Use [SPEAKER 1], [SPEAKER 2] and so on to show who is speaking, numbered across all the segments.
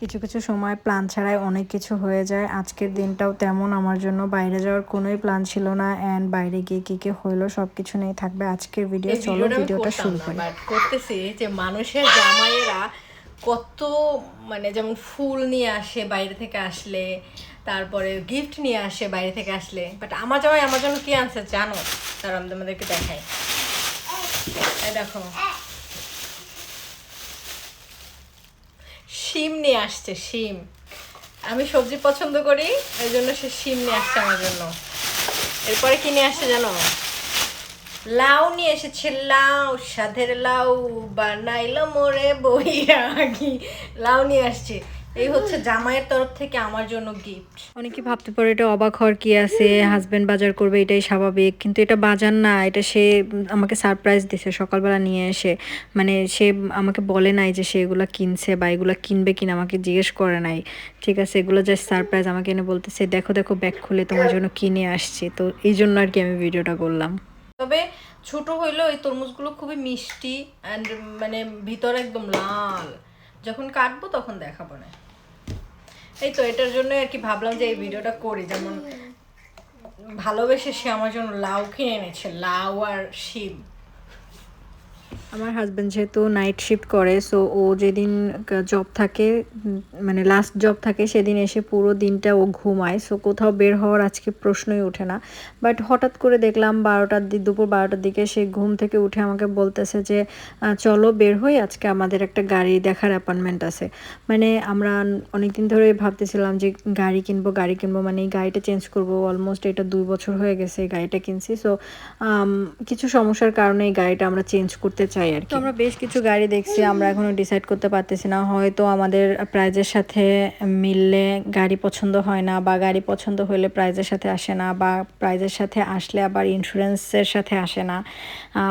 [SPEAKER 1] কিছু কিছু সময় প্ল্যান ছাড়াই অনেক কিছু হয়ে যায়। আজকের দিনটাও তেমন আমার জন্য বাইরে যাওয়ার কোনোই প্ল্যান ছিল না অ্যান্ড বাইরে গিয়ে কী কী হইল সব কিছু নিয়ে থাকবে আজকের ভিডিও চলো
[SPEAKER 2] ভিডিওটা
[SPEAKER 1] শুরু করি।
[SPEAKER 2] করতেছি যে মানুষের জামাইয়েরা কত মানে যেমন ফুল নিয়ে আসে বাইরে থেকে আসলে তারপরে গিফট নিয়ে আসে বাইরে থেকে আসলে। বাট আমার জামাই আমার জন্য কি আনছে জানো? তার আমাদেরকে দেখায়। এই দেখো। শিম নিয়ে আসছে, শিম। আমি সবজি পছন্দ করি এই জন্য সে শিম নিয়ে আসছে আমার জন্য। এরপরে কি নিয়ে আসছে জানো? লাউ নিয়ে এসেছে, লাউ, সাধের লাউ বানাইল মোরে বইরাগি লাউ নিয়ে আসছে। এই হচ্ছে জামাইয়ের তরফ থেকে আমার জন্য গিফট
[SPEAKER 1] অনেকে ভাবতে পারে এটা অবাক হওয়ার কি আছে হাজবেন্ড বাজার করবে এটাই স্বাভাবিক। কিন্তু এটা বাজার না এটা সে আমাকে সারপ্রাইজ দিছে সকালবেলা নিয়ে এসে। মানে সে আমাকে বলে নাই যে সে এগুলো কিনছে বা এগুলো কিনবে কিনা আমাকে জিজ্ঞেস করে নাই। ঠিক আছে এগুলো জাস্ট সারপ্রাইজ আমাকে এনে বলতেছে দেখো দেখো ব্যাগ খুলে তোমার জন্য কিনে আসছি। তো এই জন্য আর কি আমি ভিডিওটা করলাম।
[SPEAKER 2] তবে ছোট হইলেও এই তরমুজগুলো খুবই মিষ্টি অ্যান্ড মানে ভিতরে একদম লাল। যখন কাটবো তখন দেখাবো না। এই তো, এটার জন্য আর কি ভাবলাম যে এই ভিডিওটা করি। যেমন ভালোবেসে সে আমার জন্য লাউ কিনে এনেছে, লাউ আর শিম।
[SPEAKER 1] আমার হাজব্যান্ড যেহেতু নাইট শিফট করে সো ও যেদিন জব থাকে মানে লাস্ট জব থাকে সেদিন এসে পুরো দিনটা ও ঘুমায়। সো কোথাও বের হওয়ার আজকে প্রশ্নই ওঠে না। বাট হঠাৎ করে দেখলাম বারোটার দিক দুপুর বারোটার দিকে সে ঘুম থেকে উঠে আমাকে বলতেছে যে চলো বের হই, আজকে আমাদের একটা গাড়ি দেখার অ্যাপয়েন্টমেন্ট আছে। মানে আমরা অনেকদিন ধরে ভাবতেছিলাম যে, গাড়ি কিনবো গাড়ি কিনবো মানে এই গাড়িটা চেঞ্জ করব। অলমোস্ট এটা দুই বছর হয়ে গেছে এই গাড়িটা কিনছি। সো কিছু সমস্যার কারণে এই গাড়িটা আমরা চেঞ্জ করতে চাই আর কি। আমরা বেশ কিছু গাড়ি দেখছি আমরা এখনও ডিসাইড করতে পারতেছি না। হয়তো আমাদের প্রাইজের সাথে মিললে গাড়ি পছন্দ হয় না বা গাড়ি পছন্দ হলে প্রাইজের সাথে আসে না বা প্রাইজের সাথে আসলে আবার ইন্স্যুরেন্সের সাথে আসে না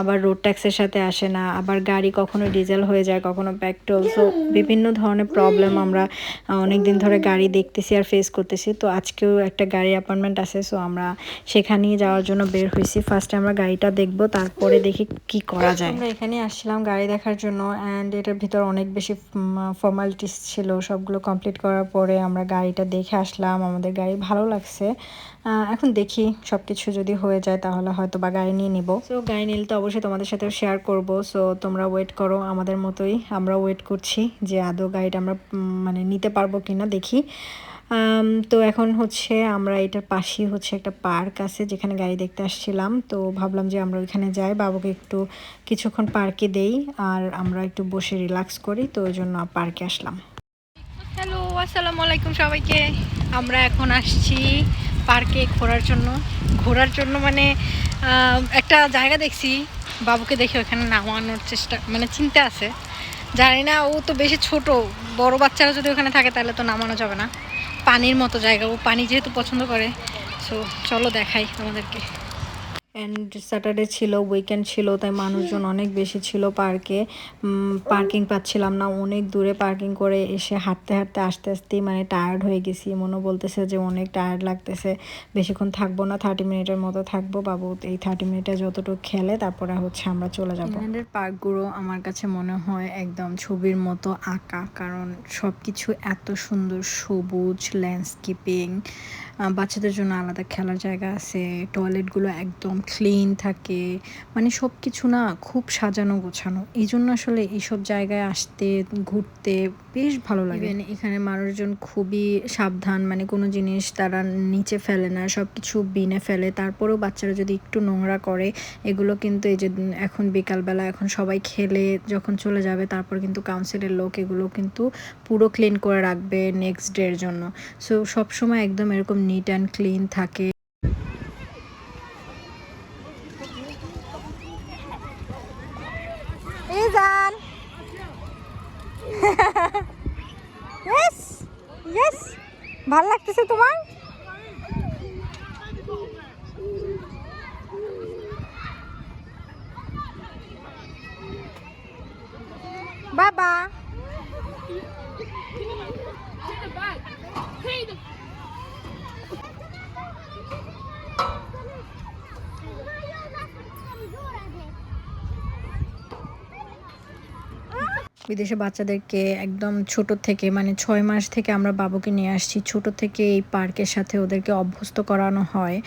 [SPEAKER 1] আবার রোড ট্যাক্সের সাথে আসে না আবার গাড়ি কখনো ডিজেল হয়ে যায় কখনো পেট্রোল সো বিভিন্ন ধরনের প্রবলেম আমরা অনেক দিন ধরে গাড়ি দেখতেছি আর ফেস করতেছি। তো আজকেও একটা গাড়ি অ্যাপয়েন্টমেন্ট আছে সো আমরা সেখানেই যাওয়ার জন্য বের হয়েছি। ফার্স্টে আমরা গাড়িটা দেখব তারপরে দেখি কি করা যায়। আমরা এখানে আসছিলাম গাড়ি দেখার জন্য অ্যান্ড এটার ভিতর অনেক বেশি ফর্মালিটিস ছিল। সবগুলো কমপ্লিট করার পরে আমরা গাড়িটা দেখে আসলাম। আমাদের গাড়ি ভালো লাগছে। এখন দেখি সব কিছু যদি হয়ে যায় তাহলে হয়তো বা গাড়ি নিয়ে নিব। সো গাড়ি নিলে তো অবশ্যই তোমাদের সাথে শেয়ার করব। সো তোমরা ওয়েট করো আমাদের মতোই। আমরা ওয়েট করছি যে আদৌ গাড়িটা আমরা মানে নিতে পারব কিনা দেখি। আম, তো এখন হচ্ছে আমরা এটার পাশেই হচ্ছে একটা পার্ক আছে যেখানে গাড়ি দেখতে আসছিলাম। তো ভাবলাম যে আমরা ওইখানে যাই, বাবুকে একটু কিছুক্ষণ পার্কে দেই আর আমরা একটু বসে রিল্যাক্স করি, তো ওই জন্য পার্কে আসলাম। হ্যালো, আসসালামু আলাইকুম সবাইকে। আমরা এখন আসছি পার্কে ঘোরার জন্য। ঘোরার জন্য মানে একটা জায়গা দেখছি, বাবুকে দেখে ওখানে নামানোর চেষ্টা মানে চিন্তা আছে। জানি না, ও তো বেশি ছোট, বড় বাচ্চারা যদি ওখানে থাকে তাহলে তো নামানো যাবে না। পানির মতো জায়গা ও পানি যেহেতু পছন্দ করে সো চলো দেখাই আমাদেরকে। অ্যান্ড স্যাটারডে ছিল উইকেন্ড ছিল, তাই মানুষজন অনেক বেশি ছিল পার্কে পার্কিং পাচ্ছিলাম না, অনেক দূরে পার্কিং করে এসে হাঁটতে হাঁটতে, আস্তে আস্তেই মানে টায়ার্ড হয়ে গেছি। মনে বলতেছে যে অনেক টায়ার্ড লাগতেছে। বেশিক্ষণ থাকব না থার্টি মিনিটের মতো থাকব বাবু। এই থার্টি মিনিটে যতটুকু খেলে, তারপরে হচ্ছে আমরা চলে যাব। ইংল্যান্ডের পার্কগুলো আমার কাছে মনে হয় একদম ছবির মতো আঁকা। কারণ সব কিছু এত সুন্দর সবুজ ল্যান্ডস্কেপিং বাচ্চাদের জন্য আলাদা খেলার জায়গা আছে টয়লেটগুলো একদম ক্লিন থাকে মানে সব কিছু না খুব সাজানো গোছানো। এই জন্য আসলে এইসব জায়গায় আসতে, ঘুরতে বেশ ভালো লাগে। এখানে মানুষজন খুবই সাবধান মানে কোনো জিনিস তারা নিচে ফেলে না সব কিছু বিনে ফেলে। তারপরেও বাচ্চারা যদি একটু নোংরা করে, এগুলো কিন্তু এই যে এখন বিকালবেলা এখন সবাই খেলে, যখন চলে যাবে তারপর কিন্তু কাউন্সিলের লোক এগুলো কিন্তু পুরো ক্লিন করে রাখবে নেক্সট ডের জন্য। সো সবসময় একদম এরকম নিট অ্যান্ড ক্লিন থাকে।
[SPEAKER 3] ইজান ইয়েস ইয়েস ভালো লাগতেছে তোমার? বাবা।
[SPEAKER 1] বিদেশে বাচ্চাদেরকে একদম ছোট থেকে মানে ছয় মাস থেকে আমরা বাবুকে নিয়ে আসছি, ছোট থেকে এই পার্কের সাথে ওদেরকে অভ্যস্ত করানো হয়।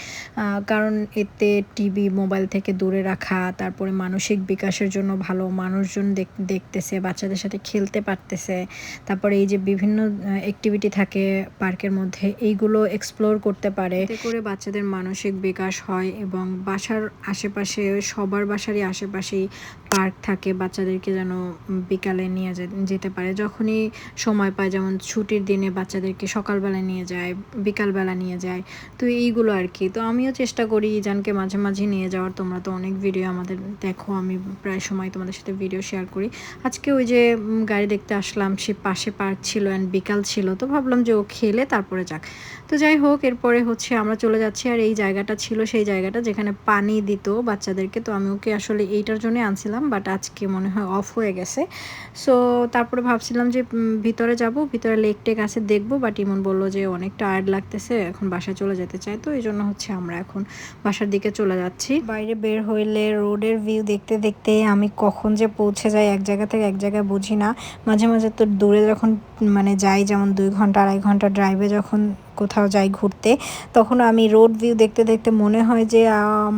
[SPEAKER 1] কারণ এতে টিভি, মোবাইল থেকে দূরে রাখা, তারপরে মানসিক বিকাশের জন্য ভালো মানুষজন দেখ- দেখতেছে, বাচ্চাদের সাথে খেলতে পারতেছে। তারপরে এই যে বিভিন্ন অ্যাক্টিভিটি থাকে পার্কের মধ্যে, এইগুলো এক্সপ্লোর করতে পারে। এতে করে বাচ্চাদের মানসিক বিকাশ হয় এবং বাসার আশেপাশে, সবার বাসারই আশেপাশেই পার্ক থাকে, বাচ্চাদেরকে যেন বিকালে নিয়ে যেতে পারে। যখনই সময় পায়, যেমন ছুটির দিনে বাচ্চাদেরকে সকালবেলা নিয়ে যায়, বিকালবেলা নিয়ে যায়, তো এইগুলো আর কি। তো আমিও চেষ্টা করি ইজানকে মাঝে মাঝে নিয়ে যাওয়ার। তোমরা তো অনেক ভিডিও আমাদের দেখো, আমি প্রায় সময় তোমাদের সাথে ভিডিও শেয়ার করি। আজকে ওই যে গাড়ি দেখতে আসলাম, সে পাশে পার্ক ছিল অ্যান্ড বিকাল ছিল, তো ভাবলাম যে ও খেলে, তারপরে যাক। তো যাই হোক, এরপরে হচ্ছে আমরা চলে যাচ্ছি, আর এই জায়গাটা ছিল সেই জায়গাটা যেখানে পানি দিত বাচ্চাদেরকে। তো আমি ওকে আসলে এইটার জন্য আনছিলাম বাট আজকে মনে হয় অফ হয়ে গেছে। সো তারপরে ভাবছিলাম যে ভিতরে যাব, ভিতরে লেক টেক আছে, দেখব বাট ইমন বলল যে অনেক টায়ার্ড লাগতেছে, এখন বাসায় চলে যেতে চাই তো এই জন্য হচ্ছে আমরা এখন বাসার দিকে চলে যাচ্ছি। বাইরে বের হইলে রোডের ভিউ দেখতে দেখতে আমি কখন যে পৌঁছে যাই এক জায়গা থেকে এক জায়গায় বুঝি না। মাঝে মাঝে তো দূরে যখন মানে যাই, যেমন দুই ঘণ্টা, আড়াই ঘণ্টা ড্রাইভে যখন কোথাও যাই ঘুরতে তখন আমি রোড ভিউ দেখতে দেখতে মনে হয় যে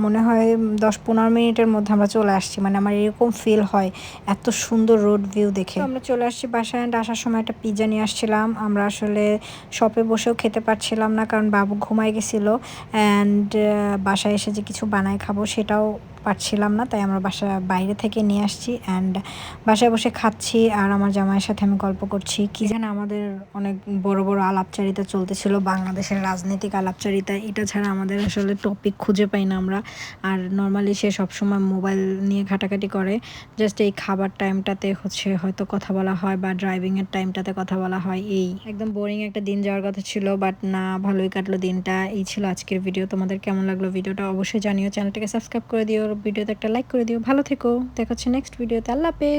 [SPEAKER 1] মনে হয় দশ পনেরো মিনিটের মধ্যে আমরা চলে আসছি। মানে আমার এরকম ফিল হয় এত সুন্দর রোড ভিউ দেখে। আমরা চলে আসছি বাসায় অ্যান্ড আসার সময় একটা পিৎজা নিয়ে আসছিলাম। আমরা আসলে শপে বসেও খেতে পারছিলাম না, কারণ বাবু ঘুমায় গেছিল। অ্যান্ড বাসায় এসে যে কিছু বানায় খাব সেটাও পারছিলাম না, তাই আমরা বাসা বাইরে থেকে নিয়ে আসছি অ্যান্ড বাসায় বসে খাচ্ছি আর আমার জামাইয়ের সাথে আমি গল্প করছি। কি জানে আমাদের অনেক বড় বড় আলাপচারিতা চলতেছিল, বাংলাদেশের রাজনৈতিক আলাপচারিতা, এটা ছাড়া আমাদের আসলে টপিক খুঁজে পাই না আমরা। আর নর্মালি সে সবসময় মোবাইল নিয়ে ঘাটাঘাটি করে জাস্ট এই খাবার টাইমটাতে হচ্ছে হয়তো কথা বলা হয় বা ড্রাইভিংয়ের টাইমটাতে কথা বলা হয়, এই। একদম বোরিং একটা দিন যাওয়ার কথা ছিল বাট না, ভালোই কাটলো দিনটা, এই ছিল আজকের ভিডিও তোমাদের কেমন লাগল ভিডিওটা অবশ্যই জানিও চ্যানেলটাকে সাবস্ক্রাইব করে দিও ভিডিওতে একটা লাইক করে দিও। ভালো থেকো। দেখা হচ্ছে নেক্সট ভিডিওতে আল্লাহ হাফেজ।